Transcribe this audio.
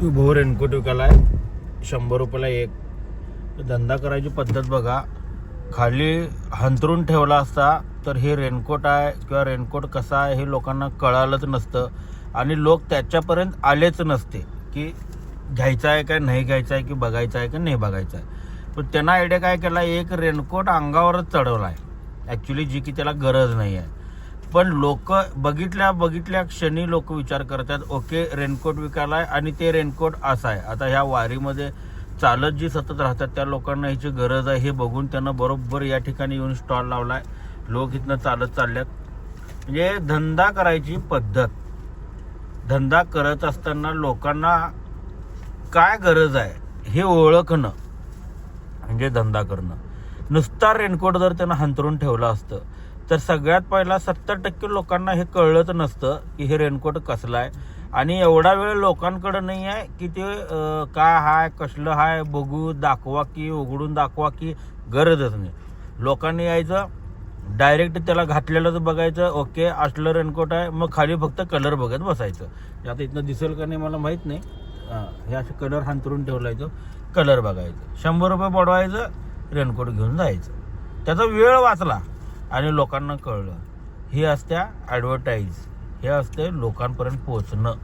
भाऊ रेनकोट विकायला आहे शंभर रुपयाला एक. धंदा करायची पद्धत बघा. खाली हंतरून ठेवला असता तर हे रेनकोट आहे किंवा रेनकोट कसा आहे हे लोकांना कळालंच नसतं. आणि लोक त्याच्यापर्यंत आलेच नसते की घ्यायचा आहे काय नाही घ्यायचा आहे की बघायचा आहे का नाही बघायचा आहे. पण त्यांना आयडिया काय केला एक रेनकोट अंगावरच चढवला आहे ॲक्च्युली जी की त्याला गरज नाही आहे. पण लोक बघितल्या बघितल्या क्षणी लोक विचार करतात ओके रेनकोट विकायला आहे आणि ते रेनकोट असं आहे आता ह्या वारीमध्ये चालत जी सतत राहतात त्या लोकांना ह्याची गरज आहे. हे बघून त्यांना बरोबर या ठिकाणी येऊन स्टॉल लावलाय. लोक इथनं चालत चालल्यात. म्हणजे धंदा करायची पद्धत. धंदा करत असताना लोकांना काय गरज आहे हे ओळखणं. म्हणजे धंदा करणं. नुसता रेनकोट जर त्यांना हंतरून ठेवलं असतं तर सगळ्यात पहिला सत्तर टक्के लोकांना हे कळलंच नसतं की हे रेनकोट कसलं आहे. आणि एवढा वेळ लोकांकडे नाही आहे की ते काय हाय कसलं हाय बघू दाखवा की उघडून दाखवा की गरजच नाही. लोकांनी यायचं डायरेक्ट त्याला घातलेलंच बघायचं ओके असलं रेनकोट आहे मग खाली फक्त कलर बघत बसायचं. आता इथनं दिसेल का नाही मला माहीत नाही. हे असं कलर हांतरून ठेवलायचं कलर बघायचं. शंभर रुपये पडवायचं रेनकोट घेऊन जायचं. त्याचा वेळ वाचला. आणि लोकांना कळलं. हे असत्या ॲडव्हर्टाईज हे असते लोकांपर्यंत पोहोचणं.